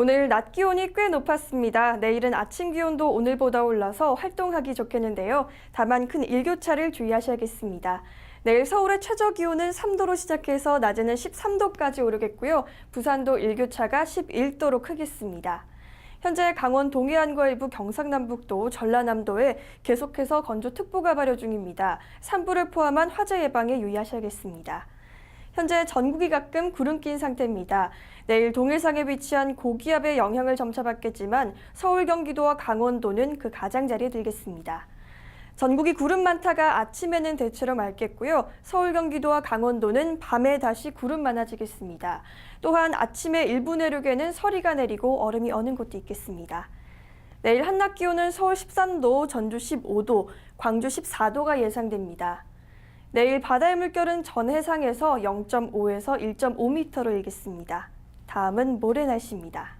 오늘 낮 기온이 꽤 높았습니다. 내일은 아침 기온도 오늘보다 올라서 활동하기 좋겠는데요. 다만 큰 일교차를 주의하셔야겠습니다. 내일 서울의 최저 기온은 3도로 시작해서 낮에는 13도까지 오르겠고요. 부산도 일교차가 11도로 크겠습니다. 현재 강원 동해안과 일부 경상남북도, 전라남도에 계속해서 건조특보가 발효 중입니다. 산불을 포함한 화재 예방에 유의하셔야겠습니다. 현재 전국이 가끔 구름 낀 상태입니다. 내일 동해상에 위치한 고기압의 영향을 점차 받겠지만 서울, 경기도와 강원도는 그 가장자리에 들겠습니다. 전국이 구름 많다가 아침에는 대체로 맑겠고요. 서울, 경기도와 강원도는 밤에 다시 구름 많아지겠습니다. 또한 아침에 일부 내륙에는 서리가 내리고 얼음이 어는 곳도 있겠습니다. 내일 한낮 기온은 서울 13도, 전주 15도, 광주 14도가 예상됩니다. 내일 바다의 물결은 전 해상에서 0.5에서 1.5m로 일겠습니다. 다음은 모레 날씨입니다.